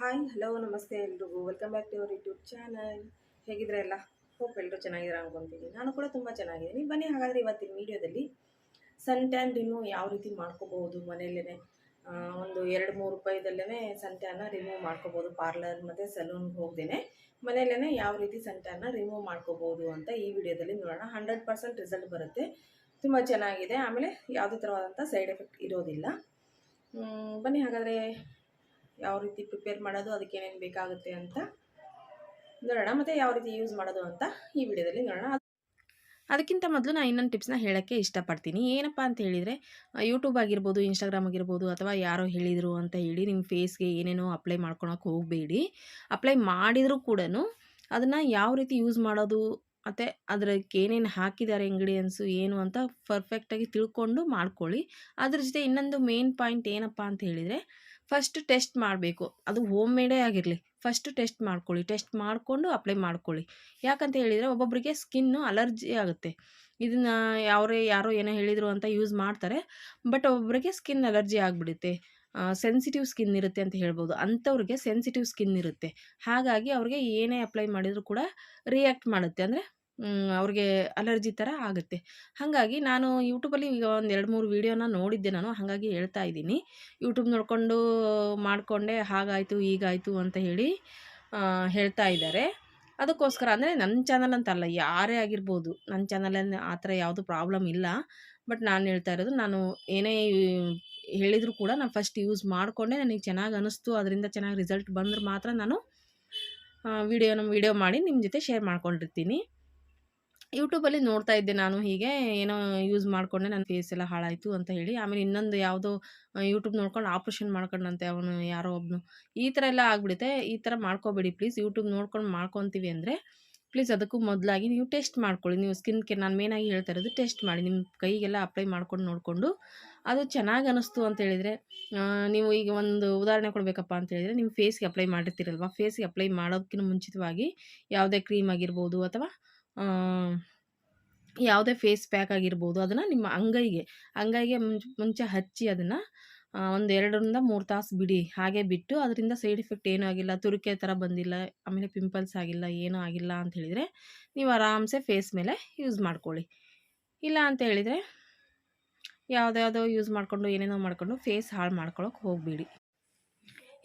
Hi hello ನಮಸ್ತೆ ಎಲ್ರಿಗೂ. Welcome back to our YouTube channel ಹೇಗಿದ್ರೆ ಎಲ್ಲ? ಹೋಪ್ ಎಲ್ಲರೂ ಚೆನ್ನಾಗಿದ್ದಾರೆ ಅನ್ಕೊತೀನಿ. ನಾನು ಕೂಡ ತುಂಬ ಚೆನ್ನಾಗಿದ್ದೀನಿ. ಬನ್ನಿ, ಹಾಗಾದರೆ ಇವತ್ತಿನ ವೀಡಿಯೋದಲ್ಲಿ ಸನ್ ಟ್ಯಾನ್ ರಿಮೂವ್ ಯಾವ ರೀತಿ ಮಾಡ್ಕೋಬಹುದು ಮನೆಯಲ್ಲೇ ಒಂದು ಎರಡು ಮೂರು ರೂಪಾಯಿದಲ್ಲೇ ಸನ್ ಟ್ಯಾನ್ನ ರಿಮೂವ್ ಮಾಡ್ಕೋಬೋದು ಪಾರ್ಲರ್ ಮತ್ತು ಸಲೂನ್ಗೆ ಹೋಗ್ದೇನೆ. ಮನೆಯಲ್ಲೇ ಯಾವ ರೀತಿ ಸನ್ ಟ್ಯಾನ್ನ ರಿಮೂವ್ ಮಾಡ್ಕೋಬೋದು ಅಂತ ಈ ವಿಡಿಯೋದಲ್ಲಿ ನೋಡೋಣ. ಹಂಡ್ರೆಡ್ ಪರ್ಸೆಂಟ್ ರಿಸಲ್ಟ್ ಬರುತ್ತೆ. ತುಂಬ ಚೆನ್ನಾಗಿದೆ. ಆಮೇಲೆ ಯಾವುದೇ ಥರವಾದಂಥ ಸೈಡ್ ಎಫೆಕ್ಟ್ ಇರೋದಿಲ್ಲ. ಬನ್ನಿ, ಹಾಗಾದರೆ ಯಾವ ರೀತಿ ಪ್ರಿಪೇರ್ ಮಾಡೋದು, ಅದಕ್ಕೆ ಏನೇನು ಬೇಕಾಗುತ್ತೆ ಅಂತ ನೋಡೋಣ. ಮತ್ತು ಯಾವ ರೀತಿ ಯೂಸ್ ಮಾಡೋದು ಅಂತ ಈ ವಿಡಿಯೋದಲ್ಲಿ ನೋಡೋಣ. ಅದಕ್ಕಿಂತ ಮೊದಲು ನಾನು ಇನ್ನೊಂದು ಟಿಪ್ಸ್ನ ಹೇಳೋಕ್ಕೆ ಇಷ್ಟಪಡ್ತೀನಿ. ಏನಪ್ಪ ಅಂತ ಹೇಳಿದರೆ ಯೂಟ್ಯೂಬ್ ಆಗಿರ್ಬೋದು ಇನ್ಸ್ಟಾಗ್ರಾಮ್ ಆಗಿರ್ಬೋದು, ಅಥವಾ ಯಾರೋ ಹೇಳಿದರು ಅಂತ ಹೇಳಿ ನಿಮ್ಮ ಫೇಸ್ಗೆ ಏನೇನೋ ಅಪ್ಲೈ ಮಾಡ್ಕೊಳಕ್ಕೆ ಹೋಗಬೇಡಿ. ಅಪ್ಲೈ ಮಾಡಿದರೂ ಕೂಡ ಅದನ್ನು ಯಾವ ರೀತಿ ಯೂಸ್ ಮಾಡೋದು, ಮತ್ತು ಅದಕ್ಕೆ ಏನೇನು ಹಾಕಿದ್ದಾರೆ ಇಂಗ್ರೀಡಿಯೆಂಟ್ಸು ಏನು ಅಂತ ಪರ್ಫೆಕ್ಟಾಗಿ ತಿಳ್ಕೊಂಡು ಮಾಡ್ಕೊಳ್ಳಿ. ಅದ್ರ ಜೊತೆ ಇನ್ನೊಂದು ಮೇನ್ ಪಾಯಿಂಟ್ ಏನಪ್ಪ ಅಂತ ಹೇಳಿದರೆ ಫಸ್ಟ್ ಟೆಸ್ಟ್ ಮಾಡಬೇಕು. ಅದು ಹೋಮ್ ಮೇಡೇ ಆಗಿರಲಿ. ಫಸ್ಟ್ ಟೆಸ್ಟ್ ಮಾಡ್ಕೊಳ್ಳಿ. ಟೆಸ್ಟ್ ಮಾಡಿಕೊಂಡು ಅಪ್ಲೈ ಮಾಡ್ಕೊಳ್ಳಿ. ಯಾಕಂತ ಹೇಳಿದರೆ ಒಬ್ಬೊಬ್ಬರಿಗೆ ಸ್ಕಿನ್ನು ಅಲರ್ಜಿ ಆಗುತ್ತೆ. ಇದನ್ನು ಯಾರೇ ಯಾರೋ ಏನೋ ಹೇಳಿದರು ಅಂತ ಯೂಸ್ ಮಾಡ್ತಾರೆ. ಬಟ್ ಒಬ್ಬೊಬ್ಬರಿಗೆ ಸ್ಕಿನ್ ಅಲರ್ಜಿ ಆಗಿಬಿಡುತ್ತೆ. ಸೆನ್ಸಿಟಿವ್ ಸ್ಕಿನ್ ಇರುತ್ತೆ ಅಂತ ಹೇಳ್ಬೋದು. ಅಂಥವ್ರಿಗೆ ಸೆನ್ಸಿಟಿವ್ ಸ್ಕಿನ್ ಇರುತ್ತೆ. ಹಾಗಾಗಿ ಅವ್ರಿಗೆ ಏನೇ ಅಪ್ಲೈ ಮಾಡಿದರೂ ಕೂಡ ರಿಯಾಕ್ಟ್ ಮಾಡುತ್ತೆ. ಅಂದರೆ ಅವ್ರಿಗೆ ಅಲರ್ಜಿ ಥರ ಆಗುತ್ತೆ. ಹಾಗಾಗಿ ನಾನು ಯೂಟ್ಯೂಬಲ್ಲಿ ಈಗ ಒಂದು ಎರಡು ಮೂರು ವೀಡಿಯೋನ ನೋಡಿದ್ದೆ ನಾನು, ಹಾಗಾಗಿ ಹೇಳ್ತಾ ಇದ್ದೀನಿ. ಯೂಟ್ಯೂಬ್ ನೋಡಿಕೊಂಡು ಮಾಡಿಕೊಂಡೆ, ಹಾಗಾಯಿತು, ಹೀಗಾಯಿತು ಅಂತ ಹೇಳಿ ಹೇಳ್ತಾ ಇದ್ದಾರೆ. ಅದಕ್ಕೋಸ್ಕರ ಅಂದರೆ ನನ್ನ ಚಾನಲ್ ಅಂತಲ್ಲ ಯಾರೇ ಆಗಿರ್ಬೋದು ನನ್ನ ಚಾನಲಲ್ಲಿ ಆ ಥರ ಯಾವುದು ಪ್ರಾಬ್ಲಮ್ ಇಲ್ಲ. ಬಟ್ ನಾನು ಹೇಳ್ತಾ ಇರೋದು, ನಾನು ಏನೇ ಹೇಳಿದರೂ ಕೂಡ ನಾನು ಫಸ್ಟ್ ಯೂಸ್ ಮಾಡಿಕೊಂಡೆ, ನನಗೆ ಚೆನ್ನಾಗಿ ಅನ್ನಿಸ್ತು ಅದರಿಂದ ಚೆನ್ನಾಗಿ ರಿಸಲ್ಟ್ ಬಂದ್ರೆ ಮಾತ್ರ ನಾನು ವೀಡಿಯೋನ ವಿಡಿಯೋ ಮಾಡಿ ನಿಮ್ಮ ಜೊತೆ ಶೇರ್ ಮಾಡ್ಕೊಂಡಿರ್ತೀನಿ. ಯೂಟ್ಯೂಬಲ್ಲಿ ನೋಡ್ತಾ ಇದ್ದೆ ನಾನು ಹೀಗೆ, ಏನೋ ಯೂಸ್ ಮಾಡಿಕೊಂಡೆ, ನನ್ನ ಫೇಸ್ ಎಲ್ಲ ಹಾಳಾಯಿತು ಅಂತ ಹೇಳಿ. ಆಮೇಲೆ ಇನ್ನೊಂದು ಯಾವುದೋ ಯೂಟ್ಯೂಬ್ ನೋಡ್ಕೊಂಡು ಆಪ್ರೇಷನ್ ಮಾಡ್ಕೊಂಡಂತೆ ಅವನು, ಯಾರೋ ಒಬ್ಬನು ಈ ಥರ ಎಲ್ಲ ಆಗಿಬಿಡುತ್ತೆ. ಈ ಥರ ಮಾಡ್ಕೋಬೇಡಿ ಪ್ಲೀಸ್ ಯೂಟ್ಯೂಬ್ ನೋಡ್ಕೊಂಡು ಮಾಡ್ಕೊತೀವಿ ಅಂದರೆ ಪ್ಲೀಸ್ ಅದಕ್ಕೂ ಮೊದಲಾಗಿ ನೀವು ಟೆಸ್ಟ್ ಮಾಡ್ಕೊಳ್ಳಿ. ನೀವು ಸ್ಕಿನ್ ಕೇರ್ ನಾನು ಮೇನಾಗಿ ಹೇಳ್ತಾ ಇರೋದು ಟೆಸ್ಟ್ ಮಾಡಿ. ನಿಮ್ಮ ಕೈಗೆಲ್ಲ ಅಪ್ಲೈ ಮಾಡ್ಕೊಂಡು ನೋಡಿಕೊಂಡು, ಅದು ಚೆನ್ನಾಗಿ ಅನ್ನಿಸ್ತು ಅಂತ ಹೇಳಿದರೆ ನೀವು ಈಗ ಒಂದು ಉದಾಹರಣೆ ಕೊಡಬೇಕಪ್ಪ ಅಂತ ಹೇಳಿದರೆ, ನಿಮ್ಮ ಫೇಸ್ಗೆ ಅಪ್ಲೈ ಮಾಡಿರ್ತೀರಲ್ವ? ಫೇಸ್ಗೆ ಅಪ್ಲೈ ಮಾಡೋದಕ್ಕಿಂತ ಮುಂಚಿತವಾಗಿ ಯಾವುದೇ ಕ್ರೀಮ್ ಆಗಿರ್ಬೋದು ಅಥವಾ ಯಾವುದೇ ಫೇಸ್ ಪ್ಯಾಕ್ ಆಗಿರ್ಬೋದು, ಅದನ್ನು ನಿಮ್ಮ ಅಂಗೈಗೆ ಅಂಗೈಗೆ ಮುಂಚೆ ಮುಂಚೆ ಹಚ್ಚಿ ಅದನ್ನು ಒಂದು ಎರಡರಿಂದ ಮೂರು ತಾಸು ಬಿಡಿ. ಹಾಗೆ ಬಿಟ್ಟು ಅದರಿಂದ ಸೈಡ್ ಎಫೆಕ್ಟ್ ಏನೂ ಆಗಿಲ್ಲ, ತುರಿಕೆ ಥರ ಬಂದಿಲ್ಲ, ಆಮೇಲೆ ಪಿಂಪಲ್ಸ್ ಆಗಿಲ್ಲ, ಏನೂ ಆಗಿಲ್ಲ ಅಂತ ಹೇಳಿದರೆ ನೀವು ಆರಾಮ್ಸೆ ಫೇಸ್ ಮೇಲೆ ಯೂಸ್ ಮಾಡ್ಕೊಳ್ಳಿ. ಇಲ್ಲ ಅಂತ ಹೇಳಿದರೆ, ಯಾವುದ್ಯಾವುದೋ ಯೂಸ್ ಮಾಡಿಕೊಂಡು, ಏನೇನೋ ಮಾಡಿಕೊಂಡು ಫೇಸ್ ಹಾಳು ಮಾಡ್ಕೊಳಕ್ಕೆ ಹೋಗಬೇಡಿ.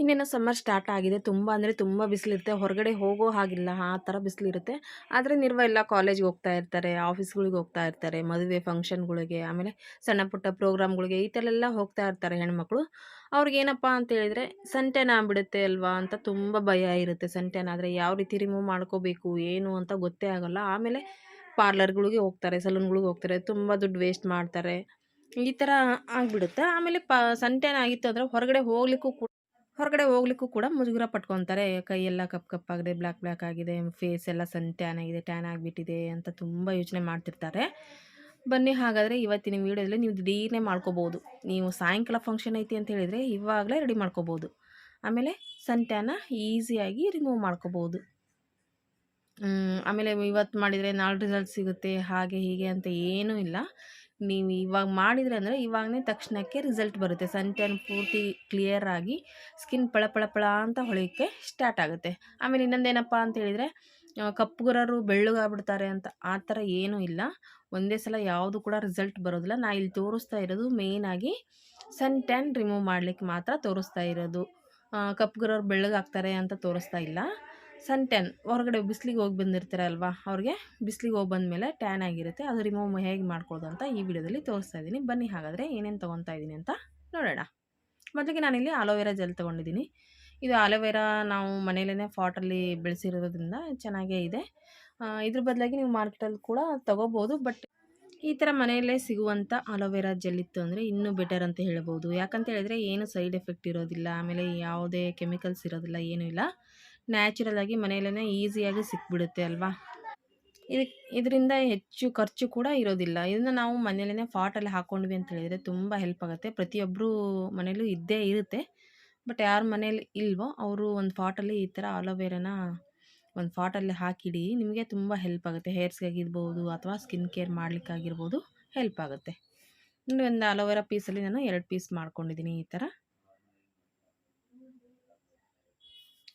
ಇನ್ನೇನೋ ಸಮ್ಮರ್ ಸ್ಟಾರ್ಟ್ ಆಗಿದೆ. ತುಂಬ ಅಂದರೆ ತುಂಬ ಬಿಸಿಲಿರುತ್ತೆ. ಹೊರಗಡೆ ಹೋಗೋ ಹಾಗಿಲ್ಲ. ಆ ಥರ ಬಿಸಿಲಿರುತ್ತೆ. ಆದರೆ ನಿರ್ವ ಎಲ್ಲ ಕಾಲೇಜ್ಗೆ ಹೋಗ್ತಾ ಇರ್ತಾರೆ. ಆಫೀಸ್ಗಳಿಗೆ ಹೋಗ್ತಾ ಇರ್ತಾರೆ. ಮದುವೆ ಫಂಕ್ಷನ್ಗಳಿಗೆ ಆಮೇಲೆ ಸಣ್ಣ ಪುಟ್ಟ ಪ್ರೋಗ್ರಾಮ್ಗಳಿಗೆ ಈ ಥರ ಎಲ್ಲ ಹೋಗ್ತಾ ಇರ್ತಾರೆ ಹೆಣ್ಮಕ್ಳು. ಅವ್ರಿಗೇನಪ್ಪ ಅಂತ ಹೇಳಿದರೆ ಸಂಟೆನ ಆಗ್ಬಿಡುತ್ತೆ ಅಲ್ವಾ ಅಂತ ತುಂಬ ಭಯ ಇರುತ್ತೆ. ಸಂಟೆನ್ ಆದರೆ ಯಾವ ರೀತಿ ರಿಮೂವ್ ಮಾಡ್ಕೋಬೇಕು, ಏನು ಅಂತ ಗೊತ್ತೇ ಆಗೋಲ್ಲ. ಆಮೇಲೆ ಪಾರ್ಲರ್ಗಳಿಗೆ ಹೋಗ್ತಾರೆ ಸಲೂನ್ಗಳಿಗೆ ಹೋಗ್ತಾರೆ. ತುಂಬ ದುಡ್ಡು ವೇಸ್ಟ್ ಮಾಡ್ತಾರೆ. ಈ ಥರ ಆಗಿಬಿಡುತ್ತೆ. ಆಮೇಲೆ ಪ ಸಂಟೆನ್ ಆಗಿತ್ತು ಅಂದರೆ ಹೊರಗಡೆ ಹೋಗ್ಲಿಕ್ಕೂ ಕೂಡ ಹೊರಗಡೆ ಹೋಗ್ಲಿಕ್ಕೂ ಕೂಡ ಮುಜುಗರ ಪಟ್ಕೊತಾರೆ. ಕೈಯೆಲ್ಲ ಕಪ್ ಕಪ್ಪಾಗಿದೆ ಬ್ಲ್ಯಾಕ್ ಬ್ಲ್ಯಾಕ್ ಆಗಿದೆ, ಫೇಸ್ ಎಲ್ಲ ಸನ್ ಟ್ಯಾನ್ ಆಗಿದೆ, ಟ್ಯಾನ್ ಆಗಿಬಿಟ್ಟಿದೆ ಅಂತ ತುಂಬ ಯೋಚನೆ ಮಾಡ್ತಿರ್ತಾರೆ. ಬನ್ನಿ ಹಾಗಾದರೆ ಇವತ್ತಿನ ವೀಡಿಯೋದಲ್ಲಿ ನೀವು ದಿಢೀರ್ನೆ ಮಾಡ್ಕೋಬೋದು. ನೀವು ಸಾಯಂಕಾಲ ಫಂಕ್ಷನ್ ಐತಿ ಅಂತ ಹೇಳಿದರೆ ಇವಾಗಲೇ ರೆಡಿ ಮಾಡ್ಕೋಬೋದು. ಆಮೇಲೆ ಸನ್ ಟ್ಯಾನ ಈಸಿಯಾಗಿ ರಿಮೂವ್ ಮಾಡ್ಕೋಬೋದು. ಆಮೇಲೆ ಇವತ್ತು ಮಾಡಿದರೆ ನಾಳೆ ರಿಸಲ್ಟ್ ಸಿಗುತ್ತೆ, ಹಾಗೆ ಹೀಗೆ ಅಂತ ಏನೂ ಇಲ್ಲ. ನೀವು ಇವಾಗ ಮಾಡಿದರೆ ಅಂದರೆ ಇವಾಗನೇ ತಕ್ಷಣಕ್ಕೆ ರಿಸಲ್ಟ್ ಬರುತ್ತೆ. ಸನ್ ಟ್ಯಾನ್ ಪೂರ್ತಿ ಕ್ಲಿಯರ್ ಆಗಿ ಸ್ಕಿನ್ ಪಳ ಪಳ ಅಂತ ಹೊಳೆಯೋಕ್ಕೆ ಸ್ಟಾರ್ಟ್ ಆಗುತ್ತೆ. ಆಮೇಲೆ ಇನ್ನೊಂದೇನಪ್ಪ ಅಂತ ಹೇಳಿದರೆ ಕಪ್ಪುಗರರು ಬೆಳ್ಳಗಾಗ್ಬಿಡ್ತಾರೆ ಅಂತ ಆ ಥರ ಏನೂ ಇಲ್ಲ. ಒಂದೇ ಸಲ ಯಾವುದು ಕೂಡ ರಿಸಲ್ಟ್ ಬರೋದಿಲ್ಲ. ನಾ ಇಲ್ಲಿ ತೋರಿಸ್ತಾ ಇರೋದು ಮೇಯ್ನಾಗಿ ಸನ್ ಟ್ಯಾನ್ ರಿಮೂವ್ ಮಾಡಲಿಕ್ಕೆ ಮಾತ್ರ ತೋರಿಸ್ತಾ ಇರೋದು. ಕಪ್ಪುಗರವ್ರು ಬೆಳ್ಳಗಾಗ್ತಾರೆ ಅಂತ ತೋರಿಸ್ತಾ ಇಲ್ಲ. ಸನ್ ಟ್ಯಾನ್ ಹೊರಗಡೆ ಬಿಸಿಲಿಗೆ ಹೋಗಿ ಬಂದಿರ್ತಾರಲ್ವಾ, ಅವ್ರಿಗೆ ಬಿಸಿಲಿಗೆ ಹೋಗಿ ಬಂದಮೇಲೆ ಟ್ಯಾನ್ ಆಗಿರುತ್ತೆ. ಅದು ರಿಮೂವ್ ಹೇಗೆ ಮಾಡ್ಕೊಳ್ಳೋದು ಅಂತ ಈ ವಿಡಿಯೋದಲ್ಲಿ ತೋರಿಸ್ತಾ ಇದ್ದೀನಿ ಬನ್ನಿ ಹಾಗಾದರೆ ಏನೇನು ತೊಗೊತಾ ಇದ್ದೀನಿ ಅಂತ ನೋಡೋಣ. ಮೊದಲಿಗೆ ನಾನಿಲ್ಲಿ ಆಲೋವೆರಾ ಜೆಲ್ ತೊಗೊಂಡಿದ್ದೀನಿ. ಇದು ಆಲೋವೆರಾ ನಾವು ಮನೆಯಲ್ಲೇ ಫಾಟಲ್ಲಿ ಬೆಳೆಸಿರೋದ್ರಿಂದ ಚೆನ್ನಾಗೇ ಇದೆ. ಇದ್ರ ಬದಲಾಗಿ ನೀವು ಮಾರ್ಕೆಟಲ್ಲಿ ಕೂಡ ತೊಗೋಬೋದು ಬಟ್ ಈ ಥರ ಮನೆಯಲ್ಲೇ ಸಿಗುವಂಥ ಆಲೋವೆರಾ ಜೆಲ್ ಇತ್ತು ಅಂದರೆ ಇನ್ನೂ ಬೆಟರ್ ಅಂತ ಹೇಳ್ಬೋದು. ಯಾಕಂತ ಹೇಳಿದ್ರೆ ಏನು ಸೈಡ್ ಎಫೆಕ್ಟ್ ಇರೋದಿಲ್ಲ, ಆಮೇಲೆ ಯಾವುದೇ ಕೆಮಿಕಲ್ಸ್ ಇರೋದಿಲ್ಲ, ಏನೂ ಇಲ್ಲ. ನ್ಯಾಚುರಲ್ ಆಗಿ ಮನೆಯಲ್ಲೇ ಈಸಿಯಾಗಿ ಸಿಕ್ಬಿಡುತ್ತೆ ಅಲ್ವಾ? ಇದರಿಂದ ಹೆಚ್ಚು ಖರ್ಚು ಕೂಡ ಇರೋದಿಲ್ಲ. ಇದನ್ನು ನಾವು ಮನೆಯಲ್ಲೇ ಫಾಟಲ್ಲಿ ಹಾಕ್ಕೊಂಡ್ವಿ ಅಂತ ಹೇಳಿದರೆ ತುಂಬ ಹೆಲ್ಪ್ ಆಗುತ್ತೆ. ಪ್ರತಿಯೊಬ್ಬರು ಮನೇಲೂ ಇದ್ದೇ ಇರುತ್ತೆ. ಬಟ್ ಯಾರ ಮನೇಲಿ ಇಲ್ವೋ ಅವರು ಒಂದು ಫಾಟಲ್ಲಿ ಈ ಥರ ಅಲೋವೆರಾನ ಒಂದು ಫಾಟಲ್ಲಿ ಹಾಕಿಡಿ, ನಿಮಗೆ ತುಂಬ ಹೆಲ್ಪ್ ಆಗುತ್ತೆ. ಹೇರ್ಸ್ಗಾಗಿರ್ಬೋದು ಅಥವಾ ಸ್ಕಿನ್ ಕೇರ್ ಮಾಡಲಿಕ್ಕಾಗಿರ್ಬೋದು ಹೆಲ್ಪ್ ಆಗುತ್ತೆ. ಒಂದು ಅಲೋವೆರಾ ಪೀಸಲ್ಲಿ ನಾನು ಎರಡು ಪೀಸ್ ಮಾಡ್ಕೊಂಡಿದ್ದೀನಿ ಈ ಥರ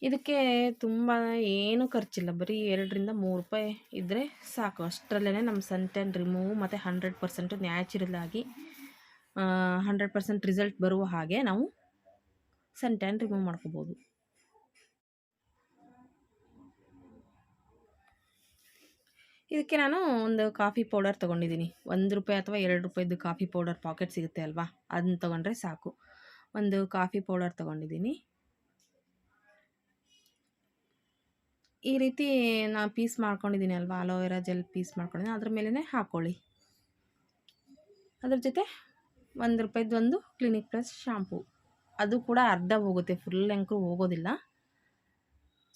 ಇದಕ್ಕೆ ತುಂಬ ಏನೂ ಖರ್ಚಿಲ್ಲ. ಬರೀ ಎರಡರಿಂದ ಮೂರು ರೂಪಾಯಿ ಇದ್ದರೆ ಸಾಕು. ಅಷ್ಟರಲ್ಲೇ ನಮ್ಮ ಸನ್ ಟ್ಯಾನ್ ರಿಮೂವ್ ಮತ್ತು ಹಂಡ್ರೆಡ್ ಪರ್ಸೆಂಟು ನ್ಯಾಚುರಲ್ ಆಗಿ ಹಂಡ್ರೆಡ್ ಪರ್ಸೆಂಟ್ ರಿಸಲ್ಟ್ ಬರುವ ಹಾಗೆ ನಾವು ಸನ್ ಟ್ಯಾನ್ ರಿಮೂವ್ ಮಾಡ್ಕೋಬೋದು. ಇದಕ್ಕೆ ನಾನು ಒಂದು ಕಾಫಿ ಪೌಡರ್ ತೊಗೊಂಡಿದ್ದೀನಿ. ಒಂದು ರೂಪಾಯಿ ಅಥವಾ ಎರಡು ರೂಪಾಯಿದ್ದು ಕಾಫಿ ಪೌಡರ್ ಪಾಕೆಟ್ ಸಿಗುತ್ತೆ ಅಲ್ವಾ? ಅದನ್ನ ತೊಗೊಂಡ್ರೆ ಸಾಕು. ಒಂದು ಕಾಫಿ ಪೌಡರ್ ತೊಗೊಂಡಿದ್ದೀನಿ. ಈ ರೀತಿ ನಾನು ಪೀಸ್ ಮಾಡ್ಕೊಂಡಿದ್ದೀನಿ ಅಲ್ವಾ ಅಲೋವೆರಾ ಜೆಲ್ ಪೀಸ್ ಮಾಡ್ಕೊಂಡಿದ್ದೀನಿ. ಅದ್ರ ಮೇಲೇ ಹಾಕ್ಕೊಳ್ಳಿ ಅದ್ರ ಜೊತೆ ಒಂದು ರೂಪಾಯಿದು ಒಂದು ಕ್ಲಿನಿಕ್ ಪ್ಲಸ್ ಶಾಂಪೂ ಅದು ಕೂಡ ಅರ್ಧ ಹೋಗುತ್ತೆ ಫುಲ್ ಲೆಂಕು ಹೋಗೋದಿಲ್ಲ.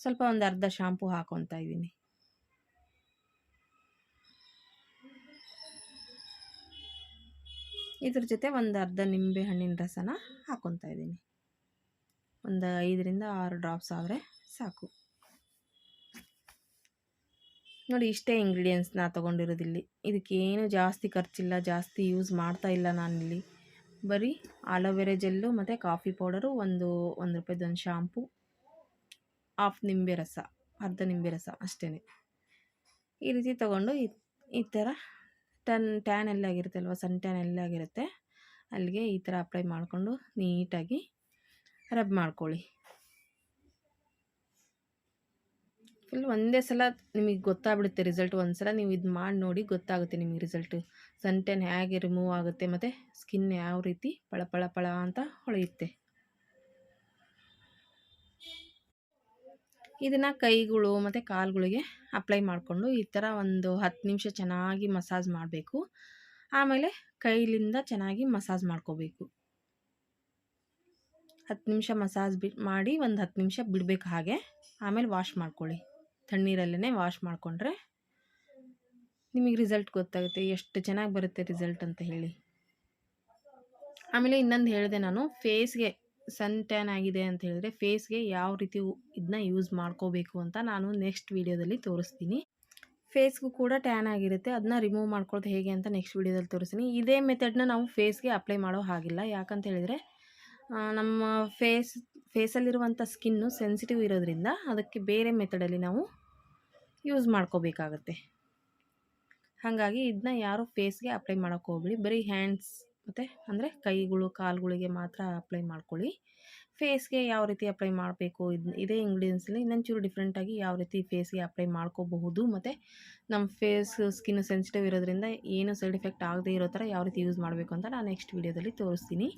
ಸ್ವಲ್ಪ ಒಂದು ಅರ್ಧ ಶಾಂಪೂ ಹಾಕೊತಾ ಇದ್ದೀನಿ. ಇದ್ರ ಜೊತೆ ಒಂದು ಅರ್ಧ ನಿಂಬೆ ಹಣ್ಣಿನ ರಸನ ಹಾಕೊತಾ ಇದ್ದೀನಿ. ಒಂದು ಐದರಿಂದ ಆರು ಡ್ರಾಪ್ಸ್ ಆದರೆ ಸಾಕು. ನೋಡಿ, ಇಷ್ಟೇ ಇಂಗ್ರೀಡಿಯೆಂಟ್ಸ್ನ ತೊಗೊಂಡಿರೋದಿಲ್ಲಿ. ಇದಕ್ಕೇನು ಜಾಸ್ತಿ ಖರ್ಚಿಲ್ಲ, ಜಾಸ್ತಿ ಯೂಸ್ ಮಾಡ್ತಾ ಇಲ್ಲ ನಾನಿಲ್ಲಿ. ಬರೀ ಆಲೋವೆರಾ ಜೆಲ್ಲು ಮತ್ತು ಕಾಫಿ ಪೌಡರು, ಒಂದು ಒಂದು ರೂಪಾಯ್ದು ಒಂದು ಶಾಂಪು ಹಾಫ್ ನಿಂಬೆ ರಸ, ಅರ್ಧ ನಿಂಬೆ ರಸ ಅಷ್ಟೇ ಈ ರೀತಿ ತೊಗೊಂಡು ಈ ಈ ಥರ ಟನ್ ಟ್ಯಾನ್ ಎಲ್ಲ ಆಗಿರುತ್ತೆ ಅಲ್ವಾ ಸನ್ ಟ್ಯಾನ್ ಎಲ್ಲ ಆಗಿರುತ್ತೆ. ಅಲ್ಲಿಗೆ ಈ ಥರ ಅಪ್ಲೈ ಮಾಡಿಕೊಂಡು ನೀಟಾಗಿ ರಬ್ ಮಾಡ್ಕೊಳ್ಳಿ. ಫುಲ್ ಒಂದೇ ಸಲ ನಿಮಗೆ ಗೊತ್ತಾಗ್ಬಿಡುತ್ತೆ ರಿಸಲ್ಟ್. ಒಂದು ಸಲ ನೀವು ಇದು ಮಾಡಿ ನೋಡಿ ಗೊತ್ತಾಗುತ್ತೆ ನಿಮಗೆ ರಿಸಲ್ಟು. ಸನ್ ಟ್ಯಾನ್ ಹೇಗೆ ರಿಮೂವ್ ಆಗುತ್ತೆ ಮತ್ತು ಸ್ಕಿನ್ ಯಾವ ರೀತಿ ಪಳ ಪಳ ಪಳ ಅಂತ ಹೊಳೆಯುತ್ತೆ. ಇದನ್ನು ಕೈಗಳು ಮತ್ತು ಕಾಲುಗಳಿಗೆ ಅಪ್ಲೈ ಮಾಡಿಕೊಂಡು ಈ ಥರ ಒಂದು ಹತ್ತು ನಿಮಿಷ ಚೆನ್ನಾಗಿ ಮಸಾಜ್ ಮಾಡಬೇಕು. ಆಮೇಲೆ ಕೈಲಿಂದ ಚೆನ್ನಾಗಿ ಮಸಾಜ್ ಮಾಡ್ಕೋಬೇಕು. ಹತ್ತು ನಿಮಿಷ ಮಸಾಜ್ ಬಿ ಮಾಡಿ ಒಂದು ಹತ್ತು ನಿಮಿಷ ಬಿಡಬೇಕು ಹಾಗೆ. ಆಮೇಲೆ ವಾಶ್ ಮಾಡ್ಕೊಳ್ಳಿ. ತಣ್ಣೀರಲ್ಲೇ ವಾಶ್ ಮಾಡಿಕೊಂಡ್ರೆ ನಿಮಗೆ ರಿಸಲ್ಟ್ ಗೊತ್ತಾಗುತ್ತೆ. ಎಷ್ಟು ಚೆನ್ನಾಗಿ ಬರುತ್ತೆ ರಿಸಲ್ಟ್ ಅಂತ ಹೇಳಿ. ಆಮೇಲೆ ಇನ್ನೊಂದು ಹೇಳಿದೆ ನಾನು ಫೇಸ್ಗೆ ಸನ್ ಟ್ಯಾನ್ ಆಗಿದೆ ಅಂತ ಹೇಳಿದ್ರೆ ಫೇಸ್ಗೆ ಯಾವ ರೀತಿ ಇದನ್ನ ಯೂಸ್ ಮಾಡ್ಕೋಬೇಕು ಅಂತ ನಾನು ನೆಕ್ಸ್ಟ್ ವೀಡಿಯೋದಲ್ಲಿ ತೋರಿಸ್ತೀನಿ. ಫೇಸ್ಗೂ ಕೂಡ ಟ್ಯಾನ್ ಆಗಿರುತ್ತೆ. ಅದನ್ನ ರಿಮೂವ್ ಮಾಡ್ಕೊಳ್ಳೋದು ಹೇಗೆ ಅಂತ ನೆಕ್ಸ್ಟ್ ವೀಡಿಯೋದಲ್ಲಿ ತೋರಿಸ್ತೀನಿ. ಇದೇ ಮೆಥಡ್ನ ನಾವು ಫೇಸ್ಗೆ ಅಪ್ಲೈ ಮಾಡೋ ಹಾಗಿಲ್ಲ. ಯಾಕಂತ ಹೇಳಿದರೆ ನಮ್ಮ ಫೇಸ್ ಫೇಸಲ್ಲಿರುವಂಥ ಸ್ಕಿನ್ನು ಸೆನ್ಸಿಟಿವ್ ಇರೋದ್ರಿಂದ ಅದಕ್ಕೆ ಬೇರೆ ಮೆಥಡಲ್ಲಿ ನಾವು ಯೂಸ್ ಮಾಡ್ಕೋಬೇಕಾಗತ್ತೆ. ಹಾಗಾಗಿ ಇದನ್ನ ಯಾರು ಫೇಸ್ಗೆ ಅಪ್ಲೈ ಮಾಡೋಕ್ಕೆ ಹೋಗ್ಬೇಡಿ. ಬರೀ ಹ್ಯಾಂಡ್ಸ್ ಮತ್ತು ಅಂದರೆ ಕೈಗಳು, ಕಾಲುಗಳಿಗೆ ಮಾತ್ರ ಅಪ್ಲೈ ಮಾಡ್ಕೊಳ್ಳಿ. ಫೇಸ್ಗೆ ಯಾವ ರೀತಿ ಅಪ್ಲೈ ಮಾಡಬೇಕು, ಇದು, ಇದೇ ಇಂಗ್ರೀಡಿಯೆಂಟ್ಸಲ್ಲಿ ಇನ್ನೊಂಚೂರು ಡಿಫ್ರೆಂಟಾಗಿ ಯಾವ ರೀತಿ ಫೇಸ್ಗೆ ಅಪ್ಲೈ ಮಾಡ್ಕೋಬಹುದು. ಮತ್ತು ನಮ್ಮ ಫೇಸ್ ಸ್ಕಿನ್ ಸೆನ್ಸಿಟಿವ್ ಇರೋದ್ರಿಂದ ಏನು ಸೈಡ್ ಎಫೆಕ್ಟ್ ಆಗದೇ ಇರೋ ಥರ ಯಾವ ರೀತಿ ಯೂಸ್ ಮಾಡಬೇಕು ಅಂತ ನಾನು ನೆಕ್ಸ್ಟ್ ವೀಡಿಯೋದಲ್ಲಿ ತೋರಿಸ್ತೀನಿ.